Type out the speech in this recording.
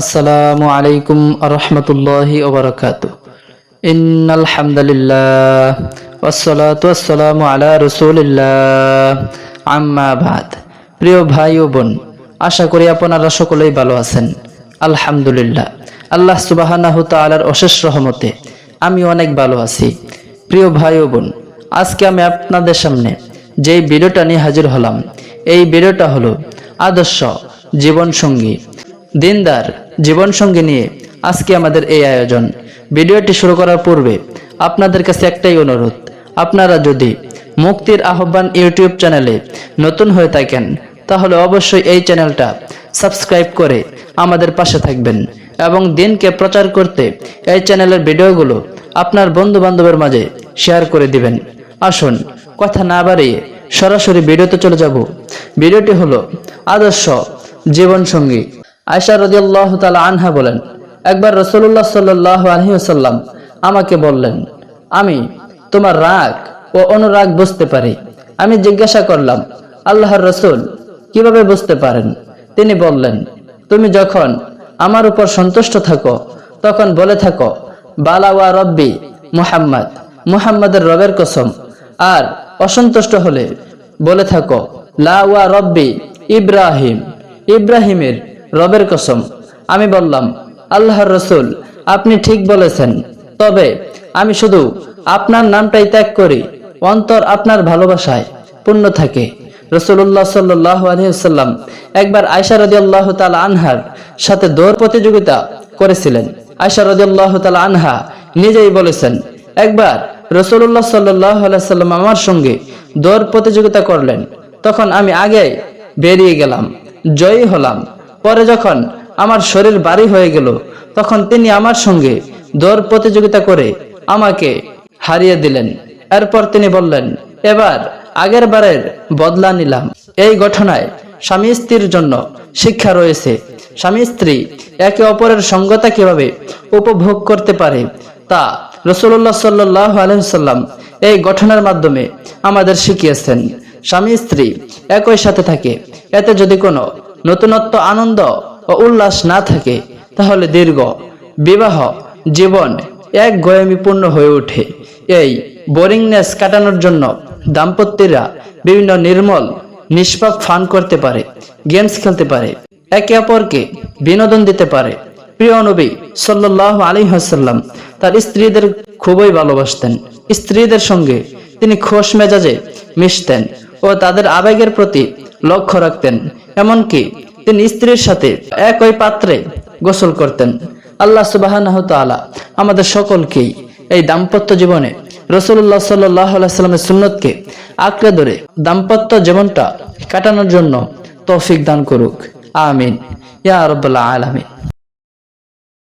আসসালামু আলাইকুম রহমতুল্লাহি ওবরাকাত ইন্নাল হামদুলিল্লাহ ওয়াসসালাতু ওয়াসসালামু আলা রাসূলিল্লাহ। আম্মা বাদ। প্রিয় ভাই ও বোন, আশা করি আপনারা সকলেই ভালো আছেন। আলহামদুলিল্লাহ। আল্লাহ সুবাহানাহু তাআলার অশেষ রহমতে আমি অনেক ভালো আছি। প্রিয় ভাই ও বোন, আজকে আমি আপনাদের সামনে যেই ভিডিওটা নিয়ে হাজির হলাম, এই ভিডিওটা হলো আদর্শ জীবনসঙ্গী, দিনদার জীবনসঙ্গী নিয়ে আজকে আমাদের এই আয়োজন। ভিডিওটি শুরু করার পূর্বে আপনাদের কাছে একটাই অনুরোধ, আপনারা যদি মুক্তির আহ্বান ইউটিউব চ্যানেলে নতুন হয়ে থাকেন, তাহলে অবশ্যই এই চ্যানেলটা সাবস্ক্রাইব করে আমাদের পাশে থাকবেন এবং দিনকে প্রচার করতে এই চ্যানেলের ভিডিওগুলো আপনার বন্ধু বান্ধবের মাঝে শেয়ার করে দিবেন। আসুন, কথা না বাড়িয়ে সরাসরি ভিডিওতে চলে যাব। ভিডিওটি হলো আদর্শ জীবনসঙ্গী। আয়সা রদিয়াল্লাহ তালা আনহা বলেন, একবার রসুল্লাহ সাল্লাহ আলহিহাল্লাম আমাকে বললেন, আমি তোমার রাগ ও অনুরাগ বুঝতে পারি। আমি জিজ্ঞাসা করলাম, আল্লাহর রসুল, কীভাবে বুঝতে পারেন? তিনি বললেন, তুমি যখন আমার উপর সন্তুষ্ট থাকো, তখন বলে থাকো বালাওয়া রব্বি মুহাম্মদ, মুহাম্মাদের রবের কসম। আর অসন্তুষ্ট হলে বলে থাকো লাওয়া রব্বি ইব্রাহিম, ইব্রাহিমের রবের কসম। আমি বললাম, আল্লাহর রসুল, আপনি ঠিক বলেছেন। তবে আমি শুধু আপনার নামটাই ত্যাগ করি, অন্তর আপনার ভালোবাসায় পূর্ণ থাকে। রসুল্লাহ সাল্লাহ আলহিহাল্লাম একবার আয়সা রদি তাল আনহার সাথে দৌড় প্রতিযোগিতা করেছিলেন। আয়সা রদি তাল আনহা নিজেই বলেছেন, একবার রসুল্লাহ সাল্লাহ আলাইসাল্লাম আমার সঙ্গে দৌড় প্রতিযোগিতা করলেন। তখন আমি আগে বেরিয়ে গেলাম, জয়ী হলাম। পরে যখন আমার শরীর বাড়ি হয়ে গেল, তখন তিনি আমার সঙ্গে দৌড় প্রতিযোগিতা করে আমাকে হারিয়ে দিলেন। এরপর তিনি বললেন, এবার আগের বারের বদলা নিলাম। এই ঘটনায় স্বামী স্ত্রীর জন্য শিক্ষা রয়েছে। স্বামী স্ত্রী একে অপরের সঙ্গতা কীভাবে উপভোগ করতে পারে তা রসুল্লাহ সাল্লাহ এই ঘটনার মাধ্যমে আমাদের শিখিয়েছেন। স্বামী স্ত্রী একই সাথে থাকে। এতে যদি কোনো নতুনত্ব, আনন্দ ও উল্লাস না থাকে, তাহলে দীর্ঘ বিবাহ জীবন এক গয়ামিপূর্ণ হয়ে ওঠে। এই বোরিংনেস কাটানোর জন্য দাম্পত্যেরা বিভিন্ন নির্মল, নিষ্পাপ ফান করতে পারে গেমস খেলতে পারে, একে অপরকে বিনোদন দিতে পারে। প্রিয় নবী সাল্লাহ আলী হাসাল্লাম তার স্ত্রীদের খুবই ভালোবাসতেন। স্ত্রীদের সঙ্গে তিনি খোশ মেজাজে মিশতেন ও তাদের আবেগের প্রতি লক্ষ্য রাখতেন। এমনকি তিনি স্ত্রীর সাথে একই পাত্রে গোসল করতেন। আল্লাহ সুবাহ আমাদের সকলকেই এই দাম্পত্য জীবনে রসুল্লাহ সাল্লামের সুন্নতকে আঁকড়ে ধরে দাম্পত্য জীবনটা কাটানোর জন্য তৌফিক দান করুক। আমিন। ইয়া রব্বাল্লাহ আলামিন।